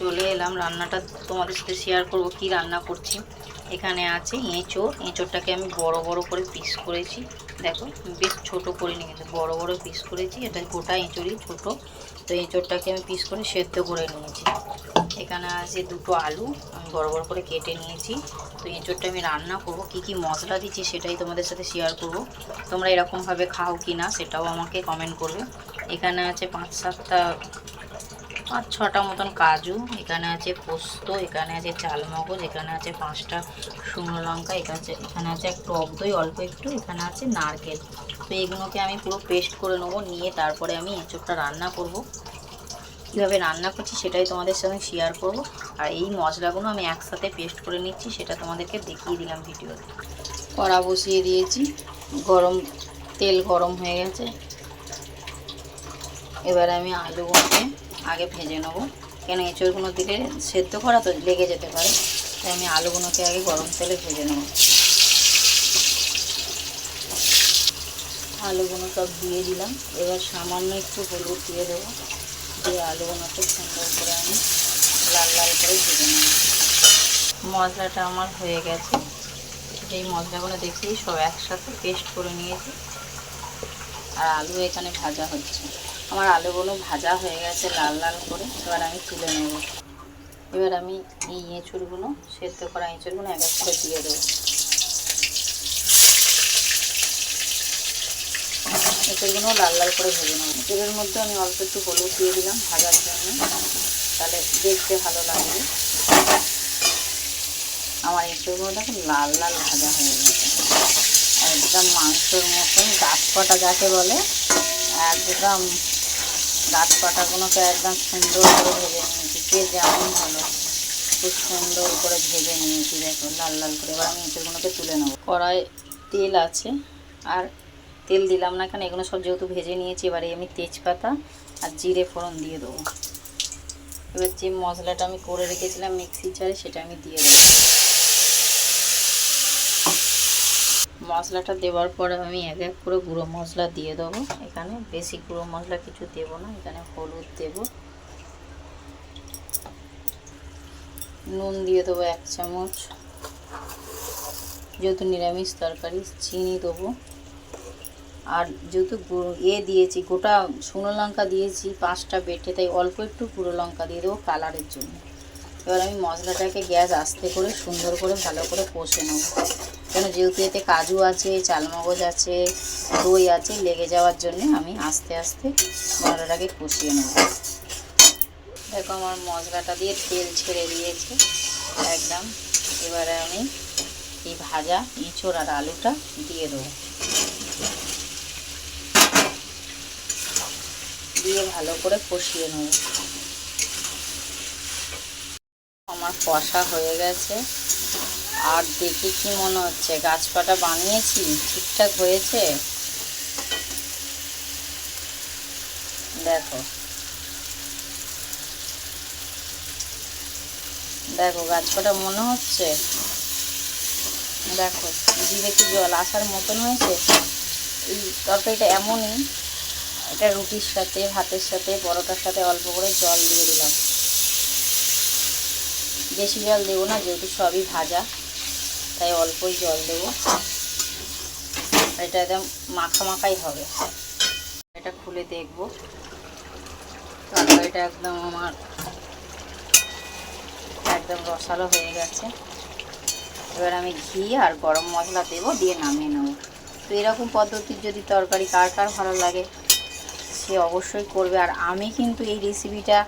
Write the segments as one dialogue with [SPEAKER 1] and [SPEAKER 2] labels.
[SPEAKER 1] চলে এলাম। রান্নাটা তোমাদের সাথে শেয়ার করব কি রান্না করছি। এখানে আছে এঁচোড়। এঁচোড়টাকে আমি বড় বড় করে পিস করেছি। দেখো, বেশ ছোট করিনি কিন্তু, বড় বড় পিস করেছি। এটা গোটা এঁচোড়ই ছোট। তো এঁচোড়টাকে আমি পিস করে সেদ্ধ করে নিয়েছি। এখানে আছে দুটো আলু, আমি বড় বড় করে কেটে নিয়েছি। তো এঁচোড়টা আমি রান্না করব। কি কি মশলা দিচ্ছি সেটাই তোমাদের সাথে শেয়ার করব। তোমরা এরকমভাবে খাও কি না সেটাও আমাকে কমেন্ট করবে। এখানে আছে পাঁচ সাতটা পাঁচ ছটা মতন কাজু, এখানে আছে পোস্ত, এখানে আছে চালমগজ, এখানে আছে পাঁচটা শুকনো লঙ্কা, এখানে এখানে আছে টক দই, অল্প একটু, এখানে আছে নারকেল। তো এগুলোকে আমি পুরো পেস্ট করে নেব, নিয়ে তারপরে আমি এঁচোড়টা রান্না করব। কীভাবে রান্না করছি সেটাই তোমাদের সঙ্গে শেয়ার করব। আর এই মশলাগুলো আমি একসাথে পেস্ট করে নিচ্ছি, সেটা তোমাদেরকে দেখিয়ে দিলাম ভিডিওতে। কড়া বসিয়ে দিয়েছি, গরম, তেল গরম হয়ে গেছে। এবার আমি আলুগুলোকে আগে ভেজে নেব। কেন এঁচড়গুলো দিলে সেদ্ধ করা তো লেগে যেতে পারে, তাই আমি আলুগুলোকে আগে গরম তেলে ভেজে নেব। আলুগুলো সব দিয়ে দিলাম। এবার সামান্য একটু হলুদ দিয়ে দেবো। দিয়ে আলুগুলোকে সুন্দর করে আমি লাল লাল করে ভেজে নেব। মশলাটা আমার হয়ে গেছে। এই মশলাগুলো দেখছি সব একসাথে পেস্ট করে নিয়েছি। আর আলু এখানে ভাজা হচ্ছে। আমার আলুগুলো ভাজা হয়ে গেছে লাল লাল করে। এবার আমি তুলে নেব। এবার আমি এই এঁচুড়গুলো সেদ্ধ করা এঁচুড়গুলো এক এক করে দিয়ে দেবো। এঁচুড়গুলো লাল লাল করে ভেজে নেব। এঁচুড়ের মধ্যে আমি অল্প একটু হলুদ দিয়ে দিলাম ভাজার জন্য। তাহলে দেখতে ভালো লাগবে। আমার এঁচুড়গুলো দেখুন লাল লাল ভাজা হয়ে গেছে। একদম মাংসর মতন গাছ পাটা যাকে বলে, একদম গাছ পাটাগুলোকে একদম সুন্দর করে ভেবে নিয়েছি। যে যেমন ভালো, খুব সুন্দর করে ভেজে নিয়েছি, দেখো, লাল লাল করে। এবার আমি এঁচড়গুলোকে তুলে নেব। কড়াই তেল আছে, আর তেল দিলাম না কেন, এগুলো সব যেহেতু ভেজে নিয়েছি, এবারে আমি তেজপাতা আর জিরে ফোড়ন দিয়ে দেবো। এবার যে মশলাটা আমি করে রেখেছিলাম মিক্সির জারে সেটা আমি দিয়ে দেবো। মশলাটা দেওয়ার পরে আমি এক এক করে গুঁড়ো মশলা দিয়ে দেবো। এখানে বেশি গুঁড়ো মশলা কিছু দেবো না, এখানে হলুদ দেব। নুন দিয়ে দেবো এক চামচ। যেহেতু নিরামিষ তরকারি, চিনি দেবো। আর যেহেতু এ দিয়েছি, গোটা শুকনো লঙ্কা দিয়েছি, পাঁচটা বেটে, তাই অল্প একটু গুঁড়ো লঙ্কা দিয়ে দেবো কালারের জন্য। এবার আমি মশলাটাকে গ্যাস আস্তে করে সুন্দর করে ভালো করে কষে নেব। কেন যেহেতু এতে কাজু আছে, চালমগজ আছে, দই আছে, লেগে যাওয়ার জন্য আমি আস্তে আস্তে মশলাটাকে কষিয়ে নেব। দেখো আমার মশলাটা দিয়ে তেল ছেড়ে দিয়েছে। একদম। এবারে আমি এই ভাজা ইঁচড় আর আলুটা দিয়ে দেবো। দিয়ে ভালো করে কষিয়ে নেব। আমার কষা হয়ে গেছে। আর দেখি কি মনে হচ্ছে। গাছপাটা বানিয়েছি? ঠিকঠাক হয়েছে? দেখো। দেখো, গাছপাটা মনে হচ্ছে? দেখো, জিভে কি জল আসার মতন হয়েছে? এই তরকারিটা এমনই। এটা রুটির সাথে, ভাতের সাথে, পরোটার সাথে অল্প করে জল দিয়ে দিলাম। বেশি জল দেবো না, যেহেতু সবই ভাজা, তাই অল্পই জল দেবো। এটা একদম মাখা মাখাই হবে। এটা খুলে দেখব। তরকারিটা একদম আমার একদম রসালো হয়ে গেছে। এবার আমি ঘি আর গরম মশলা দেবো, দিয়ে নামিয়ে নেব। তো এরকম পদ্ধতির যদি তরকারি কার কার ভালো লাগে, সে অবশ্যই করবে। আর আমি কিন্তু এই রেসিপিটা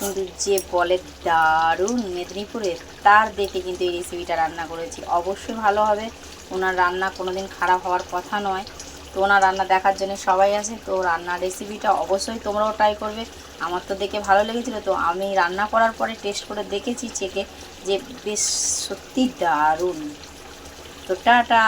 [SPEAKER 1] কিন্তু যে বলে দারুণ মেদিনীপুরের, তার দেখে কিন্তু এই রেসিপিটা রান্না করেছি। অবশ্যই ভালো হবে। ওনার রান্না কোনো দিন খারাপ হওয়ার কথা নয়। তো ওনার রান্না দেখার জন্য সবাই আসে। তো রান্নার রেসিপিটা অবশ্যই তোমরাও ট্রাই করবে। আমার তো দেখে ভালো লেগেছিলো। তো আমি রান্না করার পরে টেস্ট করে দেখেছি চেকে যে বেশ সত্যি দারুণ। তো টাটা!